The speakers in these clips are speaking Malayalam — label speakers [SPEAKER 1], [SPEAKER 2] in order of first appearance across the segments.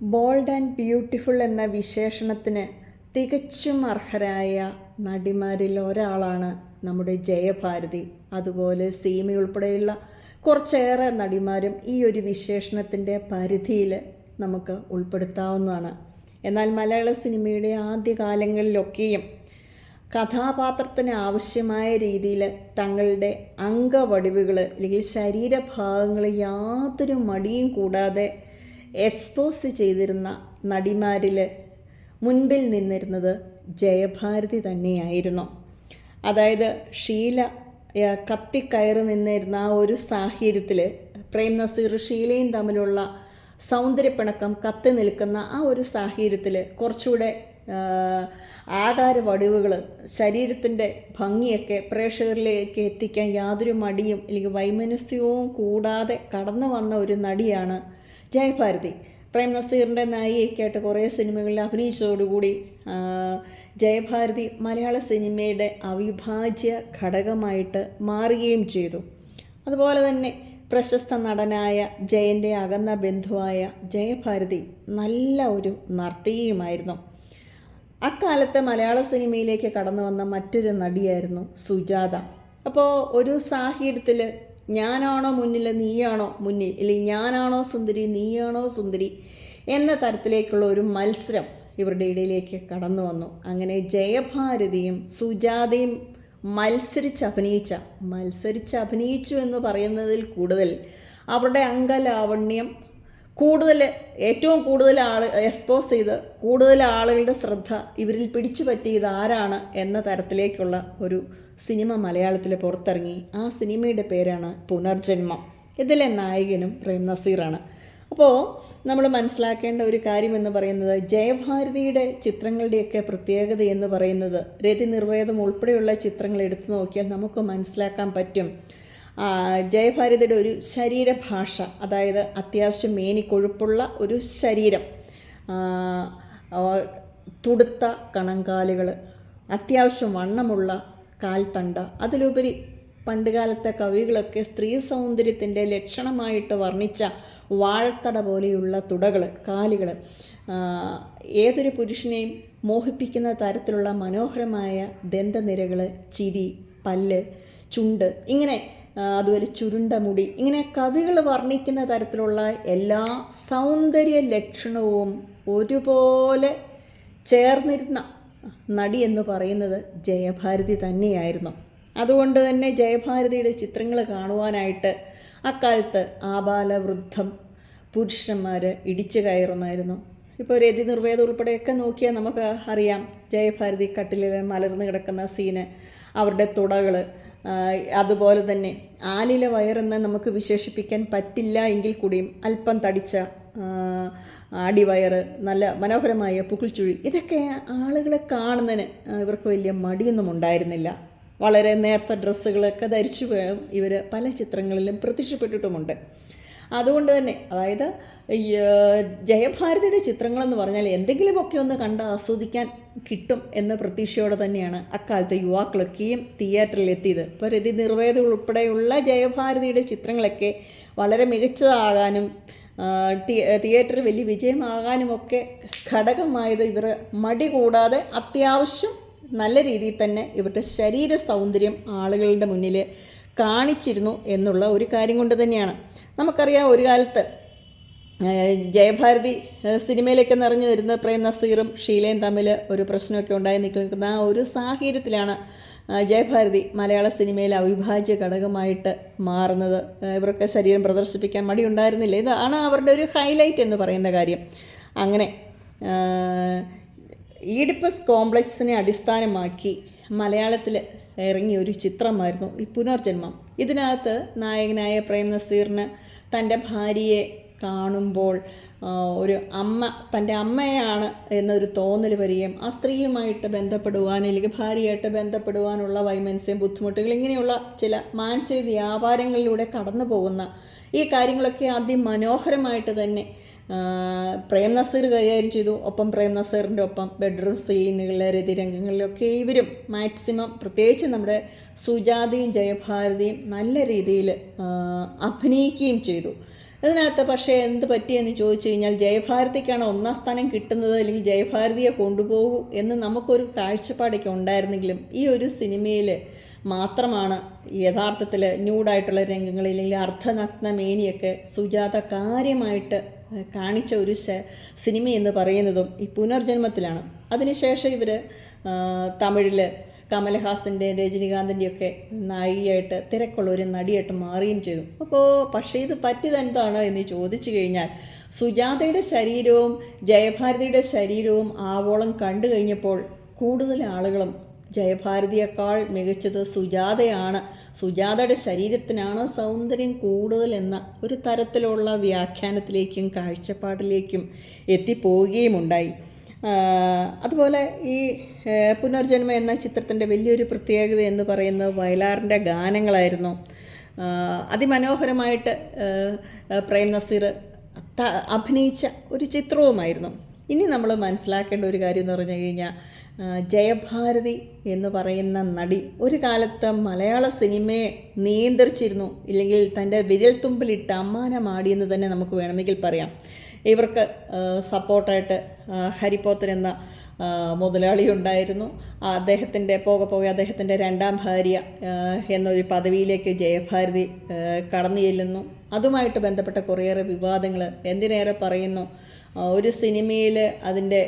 [SPEAKER 1] ബോൾഡ് ആൻഡ് ബ്യൂട്ടിഫുൾ എന്ന വിശേഷണത്തിന് തികച്ചും അർഹരായ നടിമാരിൽ ഒരാളാണ് നമ്മുടെ ജയഭാരതി. അതുപോലെ സീമ ഉൾപ്പെടെയുള്ള കുറച്ചേറെ നടിമാരും ഈ ഒരു വിശേഷണത്തിന്റെ പരിധിയിൽ നമുക്ക് ഉൾപ്പെടുത്താവുന്നതാണ്. എന്നാൽ മലയാള സിനിമയുടെ ആദ്യകാലങ്ങളിലൊക്കെയും കഥാപാത്രത്തിന് ആവശ്യമായ രീതിയിൽ തങ്ങളുടെ അംഗവടിവുകൾ അല്ലെങ്കിൽ ശരീരഭാഗങ്ങൾ യാതൊരു മടിയും കൂടാതെ എക്സ്പോസ് ചെയ്തിരുന്ന നടിമാരിൽ മുൻപിൽ നിന്നിരുന്നത് ജയഭാരതി തന്നെയായിരുന്നു. അതായത് ഷീല കത്തിക്കയറി നിന്നിരുന്ന ആ ഒരു സാഹചര്യത്തിൽ പ്രേം നസീർ ഷീലയും തമ്മിലുള്ള സൗന്ദര്യപ്പിണക്കം കത്തി നിൽക്കുന്ന ആ ഒരു സാഹചര്യത്തിൽ കുറച്ചുകൂടെ ആകാര വടിവുകൾ ശരീരത്തിന്റെ ഭംഗിയൊക്കെ പ്രേക്ഷകരിലേക്ക് എത്തിക്കാൻ യാതൊരു മടിയും അല്ലെങ്കിൽ വൈമനസ്യവും കൂടാതെ കടന്നു വന്ന ഒരു നടിയാണ് ജയഭാരതി പ്രേം നസീറിന്റെ നായികയ്ക്കായിട്ട് കുറേ സിനിമകളിൽ അഭിനയിച്ചതോടുകൂടി ജയഭാരതി മലയാള സിനിമയുടെ അവിഭാജ്യ ഘടകമായിട്ട് മാറുകയും ചെയ്തു. അതുപോലെ തന്നെ പ്രശസ്ത നടനായ ജയന്റെ അകന്ന ബന്ധുവായ ജയഭാരതി നല്ല ഒരു നർത്തകിയുമായിരുന്നു. അക്കാലത്തെ മലയാള സിനിമയിലേക്ക് കടന്നു വന്ന മറ്റൊരു നടിയായിരുന്നു സുജാത. അപ്പോൾ ഒരു സാഹചര്യത്തിൽ ഞാനാണോ മുന്നിൽ നീയാണോ മുന്നിൽ? അല്ലെങ്കിൽ ഞാനാണോ സുന്ദരി നീയാണോ സുന്ദരി? എന്ന തരത്തിലേക്കുള്ള ഒരു മത്സരം ഇവരുടെ ഇടയിലേക്ക് കടന്നു വന്നു. അങ്ങനെ ജയഭാരതിയും സുജാതയും മത്സരിച്ച് അഭിനയിച്ച മത്സരിച്ച് അഭിനയിച്ചു എന്ന് പറയുന്നതിൽ കൂടുതൽ അവരുടെ അംഗലാവണ്യം കൂടുതൽ ഏറ്റവും കൂടുതൽ ആൾ എക്സ്പോസ് ചെയ്ത് കൂടുതൽ ആളുകളുടെ ശ്രദ്ധ ഇവരിൽ പിടിച്ചു പറ്റിയത് ആരാണ് എന്ന തരത്തിലേക്കുള്ള ഒരു സിനിമ മലയാളത്തിൽ പുറത്തിറങ്ങി. ആ സിനിമയുടെ പേരാണ് പുനർജന്മം. ഇതിലെ നായകനും പ്രേം നസീറാണ്. അപ്പോൾ നമ്മൾ മനസ്സിലാക്കേണ്ട ഒരു കാര്യം എന്ന് പറയുന്നത് ജയഭാരതിയുടെ ചിത്രങ്ങളുടെയൊക്കെ പ്രത്യേകത എന്ന് പറയുന്നത് രതി നിർവേദം ഉൾപ്പെടെയുള്ള ചിത്രങ്ങൾ എടുത്തു നോക്കിയാൽ നമുക്ക് മനസ്സിലാക്കാൻ പറ്റും. ജയഭാരതിയുടെ ഒരു ശരീരഭാഷ അതായത് അത്യാവശ്യം മേനിക്കൊഴുപ്പുള്ള ഒരു ശരീരം. തുടുത്ത കണങ്കാലുകൾ അത്യാവശ്യം വണ്ണമുള്ള കാൽത്തണ്ട അതിലുപരി പണ്ടുകാലത്തെ കവികളൊക്കെ സ്ത്രീ സൗന്ദര്യത്തിന്റെ ലക്ഷണമായിട്ട് വർണിച്ച വാഴത്തട പോലെയുള്ള തുടകൾ കാലുകൾ ഏതൊരു പുരുഷനെയും മോഹിപ്പിക്കുന്ന തരത്തിലുള്ള മനോഹരമായ ദന്തനിരകൾ ചിരി പല്ല് ചുണ്ട് ഇങ്ങനെ അതുപോലെ ചുരുണ്ട മുടി. ഇങ്ങനെ കവികൾ വർണിക്കുന്ന തരത്തിലുള്ള എല്ലാ സൗന്ദര്യ ലക്ഷണവും ഒരുപോലെ ചേർന്നിരുന്ന നടി എന്ന് പറയുന്നത് ജയഭാരതി തന്നെയായിരുന്നു. അതുകൊണ്ട് തന്നെ ജയഭാരതിയുടെ ചിത്രങ്ങൾ കാണുവാനായിട്ട് അക്കാലത്ത് ആബാലവൃദ്ധം പുരുഷന്മാർ ഇടിച്ചു കയറുമായിരുന്നു. ഇപ്പോൾ രതി നിർവേദ ഉൾപ്പെടെയൊക്കെ നോക്കിയാൽ നമുക്ക് അറിയാം ജയഭാരതി കട്ടിലിൽ മലർന്നു കിടക്കുന്ന സീന് അവരുടെ തുടകൾ അതുപോലെ തന്നെ ആലില വയറെന്ന് നമുക്ക് വിശേഷിപ്പിക്കാൻ പറ്റില്ല എങ്കിൽ കൂടിയും അല്പം തടിച്ച ആടിവയർ നല്ല മനോഹരമായ പുകിൾച്ചുഴി ഇതൊക്കെ ആളുകളെ കാണുന്നതിന് ഇവർക്ക് വലിയ മടിയൊന്നും ഉണ്ടായിരുന്നില്ല. വളരെ നേർത്ത ഡ്രസ്സുകളൊക്കെ ധരിച്ചു ഇവർ പല ചിത്രങ്ങളിലും പ്രത്യക്ഷപ്പെട്ടിട്ടുമുണ്ട്. അതുകൊണ്ട് തന്നെ അതായത് ജയഭാരതിയുടെ ചിത്രങ്ങളെന്ന് പറഞ്ഞാൽ എന്തെങ്കിലുമൊക്കെ ഒന്ന് കണ്ട് ആസ്വദിക്കാൻ കിട്ടും എന്ന പ്രതീക്ഷയോടെ തന്നെയാണ് അക്കാലത്തെ യുവാക്കളൊക്കെയും ഇപ്പോൾ രതി നിർവേദം ഉൾപ്പെടെയുള്ള ജയഭാരതിയുടെ ചിത്രങ്ങളൊക്കെ വളരെ മികച്ചതാകാനും തിയേറ്ററിൽ വലിയ വിജയമാകാനുമൊക്കെ ഘടകമായത് ഇവർ മടി കൂടാതെ അത്യാവശ്യം നല്ല രീതിയിൽ തന്നെ ഇവരുടെ ശരീര സൗന്ദര്യം ആളുകളുടെ മുന്നിൽ കാണിച്ചിരുന്നു എന്നുള്ള ഒരു കാര്യം കൊണ്ട് തന്നെയാണ്. നമുക്കറിയാം ഒരു കാലത്ത് ജയഭാരതി സിനിമയിലേക്ക് നിറഞ്ഞു വരുന്ന പ്രേം നസീറും ഷീലയും തമ്മിൽ ഒരു പ്രശ്നമൊക്കെ ഉണ്ടായി നിൽക്കുന്ന ആ ഒരു സാഹചര്യത്തിലാണ് ജയഭാരതി മലയാള സിനിമയിലെ അവിഭാജ്യ ഘടകമായിട്ട് മാറുന്നത്. ഇവർക്ക് ശരീരം പ്രദർശിപ്പിക്കാൻ മടിയുണ്ടായിരുന്നില്ല ഇതാണ് അവരുടെ ഒരു ഹൈലൈറ്റ് എന്ന് പറയുന്ന കാര്യം. അങ്ങനെ ഈഡിപ്പസ് കോംപ്ലക്സിനെ അടിസ്ഥാനമാക്കി മലയാളത്തിൽ ഇറങ്ങിയ ഒരു ചിത്രമായിരുന്നു ഈ പുനർജന്മം. ഇതിനകത്ത് നായകനായ പ്രേം നസീറിന് തന്റെ ഭാര്യയെ കാണുമ്പോൾ ഒരു അമ്മ തന്റെ അമ്മയാണ് എന്നൊരു തോന്നൽ വരികയും ആ സ്ത്രീയുമായിട്ട് ബന്ധപ്പെടുവാൻ അല്ലെങ്കിൽ ഭാര്യയായിട്ട് ബന്ധപ്പെടുവാനുള്ള വൈമനസ്യം ബുദ്ധിമുട്ടുകൾ ഇങ്ങനെയുള്ള ചില മാനസിക വ്യാപാരങ്ങളിലൂടെ കടന്നു പോകുന്ന ഈ കാര്യങ്ങളൊക്കെ ആദ്യം മനോഹരമായിട്ട് തന്നെ പ്രേം നസീർ കൈകാര്യം ചെയ്തു. ഒപ്പം പ്രേം നസീറിന്റെ ഒപ്പം ബെഡ്റൂം സീനുകളിലെ രതിരംഗങ്ങളിലൊക്കെ ഇവരും മാക്സിമം പ്രത്യേകിച്ച് നമ്മുടെ സുജാതയും ജയഭാരതിയും നല്ല രീതിയിൽ അഭിനയിക്കുകയും ചെയ്തു. ഇതിനകത്ത് പക്ഷേ എന്ത് പറ്റിയെന്ന് ചോദിച്ചു കഴിഞ്ഞാൽ ജയഭാരതിക്കാണ് ഒന്നാം സ്ഥാനം കിട്ടുന്നത് അല്ലെങ്കിൽ ജയഭാരതിയെ കൊണ്ടുപോകൂ എന്ന് നമുക്കൊരു കാഴ്ചപ്പാടൊക്കെ ഉണ്ടായിരുന്നെങ്കിലും ഈ ഒരു സിനിമയിൽ മാത്രമാണ് യഥാർത്ഥത്തിൽ ന്യൂഡായിട്ടുള്ള രംഗങ്ങൾ അല്ലെങ്കിൽ അർദ്ധനഗ്ന മേനിയൊക്കെ സുജാത കാര്യമായിട്ട് കാണിച്ച ഒരു സിനിമ എന്ന് പറയുന്നതും ഈ പുനർജന്മത്തിലാണ്. അതിനുശേഷം ഇവർ തമിഴിൽ കമൽഹാസന്റെ രജനികാന്തിന്റെയൊക്കെ നായികയായിട്ട് തിരക്കുള്ള ഒരു നടിയായിട്ട് മാറുകയും ചെയ്തു. അപ്പോൾ പക്ഷേ ഇത് പറ്റിയത് എന്താണ് എന്ന് ചോദിച്ചു കഴിഞ്ഞാൽ സുജാതയുടെ ശരീരവും ജയഭാരതിയുടെ ശരീരവും ആവോളം കണ്ടു കഴിഞ്ഞപ്പോൾ കൂടുതൽ ആളുകളും ജയഭാരതിയേക്കാൾ മികച്ചത് സുജാതയാണ്. സുജാതയുടെ ശരീരത്തിനാണ് സൗന്ദര്യം കൂടുതൽ എന്ന ഒരു തരത്തിലുള്ള വ്യാഖ്യാനത്തിലേക്കും കാഴ്ചപ്പാടിലേക്കും എത്തിപ്പോവുകയുമുണ്ടായി. അതുപോലെ ഈ പുനർജന്മ എന്ന ചിത്രത്തിന്റെ വലിയൊരു പ്രത്യേകത എന്ന് പറയുന്നത് വയലാറിന്റെ ഗാനങ്ങളായിരുന്നു. അതിമനോഹരമായിട്ട് പ്രേം നസീർ അഭിനയിച്ച ഒരു ചിത്രവുമായിരുന്നു. ഇനി നമ്മൾ മനസ്സിലാക്കേണ്ട ഒരു കാര്യം എന്ന് പറഞ്ഞു കഴിഞ്ഞാൽ ജയഭാരതി എന്ന് പറയുന്ന നടി ഒരു കാലത്ത് മലയാള സിനിമയെ നിയന്ത്രിച്ചിരുന്നു. ഇല്ലെങ്കിൽ തന്റെ വിരൽത്തുമ്പിലിട്ട് അമ്മാനമാടിയെന്ന് തന്നെ നമുക്ക് വേണമെങ്കിൽ പറയാം. ഇവർക്ക് സപ്പോർട്ടായിട്ട് ഹരിപ്പോത്തൻ എന്ന മുതലാളി ഉണ്ടായിരുന്നു. അദ്ദേഹത്തിന്റെ പോകെ പോകെ അദ്ദേഹത്തിന്റെ രണ്ടാം ഭാര്യ എന്നൊരു പദവിയിലേക്ക് ജയഭാരതി കടന്നു ചെല്ലുന്നു. അതുമായിട്ട് ബന്ധപ്പെട്ട കുറേയേറെ വിവാദങ്ങൾ എന്തിനേറെ പറയുന്നു? ഒരു സിനിമയിൽ അതിന്റെ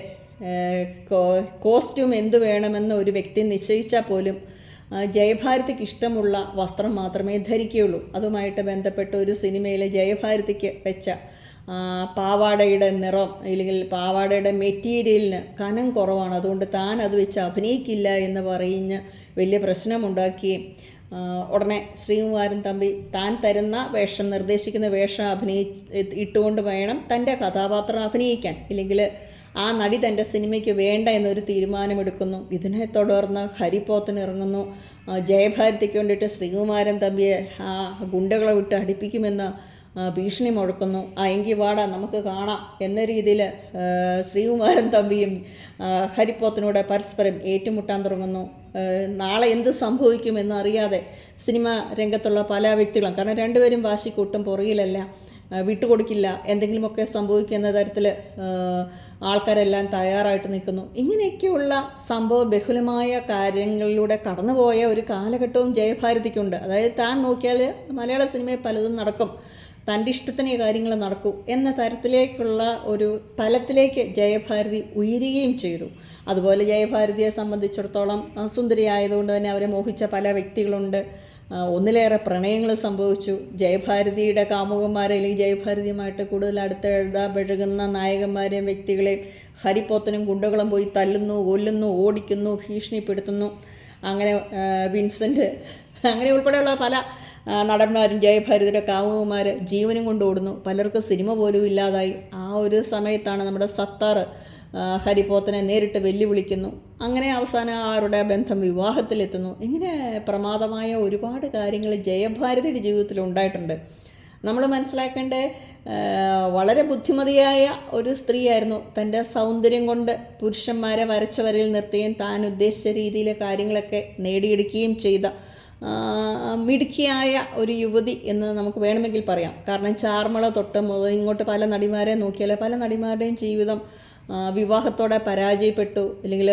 [SPEAKER 1] കോസ്റ്റ്യൂം എന്ത് വേണമെന്ന് ഒരു വ്യക്തി നിശ്ചയിച്ചാൽ പോലും ജയഭാരതിക്ക് ഇഷ്ടമുള്ള വസ്ത്രം മാത്രമേ ധരിക്കുകയുള്ളൂ. അതുമായിട്ട് ബന്ധപ്പെട്ട് ഒരു സിനിമയിലെ ജയഭാരതിക്ക് വെച്ച പാവാടയുടെ നിറം അല്ലെങ്കിൽ പാവാടയുടെ മെറ്റീരിയലിന് കനം കുറവാണ്. അതുകൊണ്ട് താൻ അത് വെച്ച് അഭിനയിക്കില്ല എന്ന് പറഞ്ഞ് വലിയ പ്രശ്നമുണ്ടാക്കുകയും ഉടനെ ശ്രീകുമാരൻ തമ്പി താൻ തരുന്ന വേഷം നിർദ്ദേശിക്കുന്ന വേഷം അഭിനയി ഇട്ടുകൊണ്ട് വേണം തന്റെ കഥാപാത്രം അഭിനയിക്കാൻ. ഇല്ലെങ്കിൽ ആ നടി തന്റെ സിനിമയ്ക്ക് വേണ്ട എന്നൊരു തീരുമാനമെടുക്കുന്നു. ഇതിനെ തുടർന്ന് ഹരിപ്പോത്തിന് ഇറങ്ങുന്നു. ജയഭാരതിക്ക് വേണ്ടിയിട്ട് ശ്രീകുമാരൻ തമ്പിയെ ആ ഗുണ്ടകളെ വിട്ട് അടിപ്പിക്കുമെന്ന് ഭീഷണി മുഴക്കുന്നു. ആ എങ്കിൽ വാടാ നമുക്ക് കാണാം എന്ന രീതിയിൽ ശ്രീകുമാരൻ തമ്പിയും ഹരിപ്പോത്തിനൂടെ പരസ്പരം ഏറ്റുമുട്ടാൻ തുടങ്ങുന്നു. നാളെ എന്ത് സംഭവിക്കുമെന്ന് അറിയാതെ സിനിമ രംഗത്തുള്ള പല വ്യക്തികളും കാരണം രണ്ടുപേരും വാശി കൂട്ടും പുറകിലല്ല വിട്ടുകൊടുക്കില്ല എന്തെങ്കിലുമൊക്കെ സംഭവിക്കുന്ന തരത്തിൽ ആൾക്കാരെല്ലാം തയ്യാറായിട്ട് നിൽക്കുന്നു. ഇങ്ങനെയൊക്കെയുള്ള സംഭവ ബഹുലമായ കാര്യങ്ങളിലൂടെ കടന്നുപോയ ഒരു കാലഘട്ടവും ജയഭാരതിക്കുണ്ട്. അതായത് താൻ നോക്കിയാൽ മലയാള സിനിമയിൽ പലതും നടക്കും. തന്റെ ഇഷ്ടത്തിന് കാര്യങ്ങൾ നടക്കൂ എന്ന തരത്തിലേക്കുള്ള ഒരു തലത്തിലേക്ക് ജയഭാരതി ഉയരുകയും ചെയ്തു. അതുപോലെ ജയഭാരതിയെ സംബന്ധിച്ചിടത്തോളം സുന്ദരിയായതുകൊണ്ട് തന്നെ അവരെ മോഹിച്ച പല വ്യക്തികളുണ്ട്. ഒന്നിലേറെ പ്രണയങ്ങൾ സംഭവിച്ചു. ജയഭാരതിയുടെ കാമുകന്മാരെ അല്ലെങ്കിൽ ജയഭാരതിയുമായിട്ട് കൂടുതൽ അടുത്തിടപഴകുന്ന നായകന്മാരെയും വ്യക്തികളെ ഹരിപ്പോത്തനും ഗുണ്ടകളും പോയി തല്ലുന്നു കൊല്ലുന്നു ഓടിക്കുന്നു ഭീഷണിപ്പെടുത്തുന്നു. അങ്ങനെ വിൻസെന്റ് അങ്ങനെ ഉൾപ്പെടെയുള്ള പല നടന്മാരും ജയഭാരതിയുടെ കാമുകന്മാർ ജീവനും കൊണ്ട് ഓടുന്നു. പലർക്കും സിനിമ പോലും ഇല്ലാതായി. ആ ഒരു സമയത്താണ് നമ്മുടെ സത്താർ ഹരിപോത്തനെ നേരിട്ട് വെല്ലുവിളിക്കുന്നു. അങ്ങനെ അവസാനം ആരുടെ ബന്ധം വിവാഹത്തിലെത്തുന്നു. ഇങ്ങനെ പ്രമാദമായ ഒരുപാട് കാര്യങ്ങൾ ജയഭാരതിയുടെ ജീവിതത്തിൽ ഉണ്ടായിട്ടുണ്ട്. നമ്മൾ മനസ്സിലാക്കേണ്ട വളരെ ബുദ്ധിമതിയായ ഒരു സ്ത്രീയായിരുന്നു. തന്റെ സൗന്ദര്യം കൊണ്ട് പുരുഷന്മാരെ വരച്ചവരിൽ നിർത്തുകയും താൻ ഉദ്ദേശിച്ച രീതിയിലെ കാര്യങ്ങളൊക്കെ നേടിയെടുക്കുകയും ചെയ്ത മിടുക്കിയായ ഒരു യുവതി എന്ന് നമുക്ക് വേണമെങ്കിൽ പറയാം. കാരണം ചാർമള തൊട്ട് മുതൽ ഇങ്ങോട്ട് പല നടിമാരെ നോക്കിയാൽ പല നടിമാരുടെയും ജീവിതം വിവാഹത്തോടെ പരാജയപ്പെട്ടു അല്ലെങ്കിൽ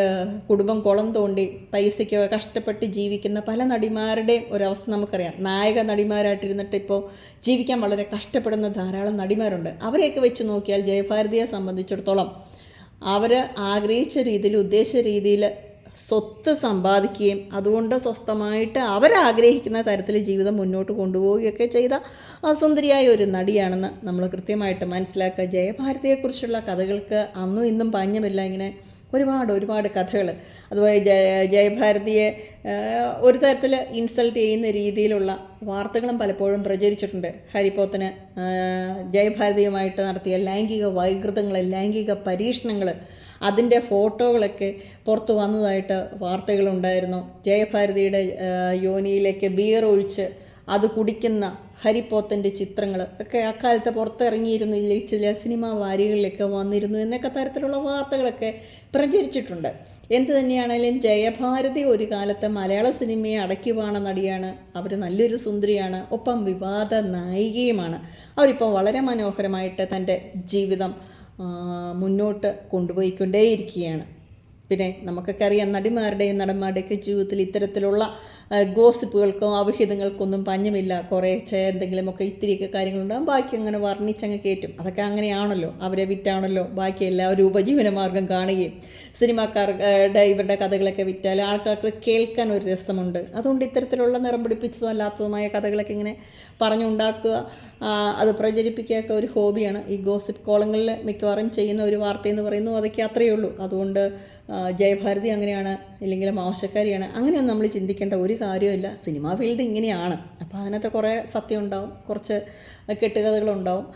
[SPEAKER 1] കുടുംബം കുളം തോണ്ടി പൈസയ്ക്ക് കഷ്ടപ്പെട്ട് ജീവിക്കുന്ന പല നടിമാരുടെയും ഒരവസ്ഥ നമുക്കറിയാം. നായക നടിമാരായിട്ടിരുന്നിട്ട് ഇപ്പോൾ ജീവിക്കാൻ വളരെ കഷ്ടപ്പെടുന്ന ധാരാളം നടിമാരുണ്ട്. അവരെയൊക്കെ വെച്ച് നോക്കിയാൽ ജയഭാരതിയെ സംബന്ധിച്ചിടത്തോളം അവർ ആഗ്രഹിച്ച രീതിയിൽ ഉദ്ദേശിച്ച രീതിയിൽ സ്വത്ത് സമ്പാദിക്കുകയും അതുകൊണ്ട് സ്വസ്ഥമായിട്ട് അവരാഗ്രഹിക്കുന്ന തരത്തിൽ ജീവിതം മുന്നോട്ട് കൊണ്ടുപോവുകയൊക്കെ ചെയ്ത അസുന്ദരിയായ സുന്ദരിയായ ഒരു നടിയാണെന്ന് നമ്മൾ കൃത്യമായിട്ട് മനസ്സിലാക്കുക. ജയഭാരതിയെക്കുറിച്ചുള്ള കഥകൾക്ക് അന്നും ഇന്നും പഞ്ഞമില്ല. ഇങ്ങനെ ഒരുപാട് ഒരുപാട് കഥകൾ. അതുപോലെ ജയ ജയഭാരതിയെ ഒരു തരത്തിൽ ഇൻസൾട്ട് ചെയ്യുന്ന രീതിയിലുള്ള വാർത്തകളും പലപ്പോഴും പ്രചരിച്ചിട്ടുണ്ട്. ഹരിപ്പോത്തിന് ജയഭാരതിയുമായിട്ട് നടത്തിയ ലൈംഗിക വൈകൃതങ്ങൾ ലൈംഗിക പരീക്ഷണങ്ങൾ അതിന്റെ ഫോട്ടോകളൊക്കെ പുറത്തു വന്നതായിട്ട് വാർത്തകളുണ്ടായിരുന്നു. ജയഭാരതിയുടെ യോനിയിലേക്ക് ബിയർ ഒഴിച്ച് അത് കുടിക്കുന്ന ഹരിപ്പോത്തന്റെ ചിത്രങ്ങൾ ഒക്കെ അക്കാലത്ത് പുറത്തിറങ്ങിയിരുന്നു. ഇല്ലെങ്കിൽ ചില സിനിമാ വാരികളിലൊക്കെ വന്നിരുന്നു എന്നൊക്കെ തരത്തിലുള്ള വാർത്തകളൊക്കെ പ്രചരിച്ചിട്ടുണ്ട്. എന്ത് തന്നെയാണെങ്കിലും ജയഭാരതി ഒരു കാലത്ത് മലയാള സിനിമയെ അടക്കിവാണ നടിയാണ്. അവർ നല്ലൊരു സുന്ദരിയാണ്. ഒപ്പം വിവാദ നായികയുമാണ്. അവരിപ്പോൾ വളരെ മനോഹരമായിട്ട് തന്റെ ജീവിതം മുന്നോട്ട് കൊണ്ടുപോയിക്കൊണ്ടേയിരിക്കുകയാണ്. പിന്നെ നമുക്കൊക്കെ അറിയാം നടിമാരുടെയും നടന്മാരുടെയൊക്കെ ജീവിതത്തിൽ ഇത്തരത്തിലുള്ള ഗോസിപ്പുകൾക്കും അവിഹിതങ്ങൾക്കൊന്നും പഞ്ഞമില്ല. കുറേ എന്തെങ്കിലുമൊക്കെ ഇത്തിരിയൊക്കെ കാര്യങ്ങളുണ്ടാകും ബാക്കി അങ്ങനെ വർണിച്ചങ്ങ് കയറ്റും. അതൊക്കെ അങ്ങനെയാണല്ലോ. അവരെ വിറ്റാണല്ലോ. ബാക്കി എല്ലാവരും ഉപജീവന മാർഗം കാണുകയും സിനിമാക്കാരുടെ ഇവരുടെ കഥകളൊക്കെ വിറ്റാൽ ആൾക്കാർക്ക് കേൾക്കാൻ ഒരു രസമുണ്ട്. അതുകൊണ്ട് ഇത്തരത്തിലുള്ള നിറം പിടിപ്പിച്ചതും അല്ലാത്തതുമായ കഥകളൊക്കെ ഇങ്ങനെ പറഞ്ഞുണ്ടാക്കുക അത് പ്രചരിപ്പിക്കുകയൊക്കെ ഒരു ഹോബിയാണ്. ഈ ഗോസിപ്പ് കോളങ്ങളിൽ മിക്കവാറും ചെയ്യുന്ന ഒരു വാർത്തയെന്ന് പറയുന്നു അതൊക്കെ അത്രയേ ഉള്ളൂ. അതുകൊണ്ട് ജയഭാരതി അങ്ങനെയാണ് ഇല്ലെങ്കിൽ മോശക്കാരിയാണ്. അങ്ങനെയൊന്നും നമ്മൾ ചിന്തിക്കേണ്ട ഒരു കാര്യമില്ല. സിനിമാ ഫീൽഡ് ഇങ്ങനെയാണ്. അപ്പോൾ അതിനകത്ത് കുറേ സത്യം ഉണ്ടാവും കുറച്ച് കെട്ടുകഥകളുണ്ടാവും.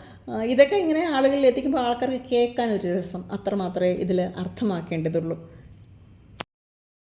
[SPEAKER 1] ഇതൊക്കെ ഇങ്ങനെ ആളുകളിൽ എത്തിക്കുമ്പോൾ ആൾക്കാർക്ക് കേൾക്കാൻ ഒരു രസം. അത്ര മാത്രമേ ഇതിൽ അർത്ഥമാക്കേണ്ടതുള്ളൂ.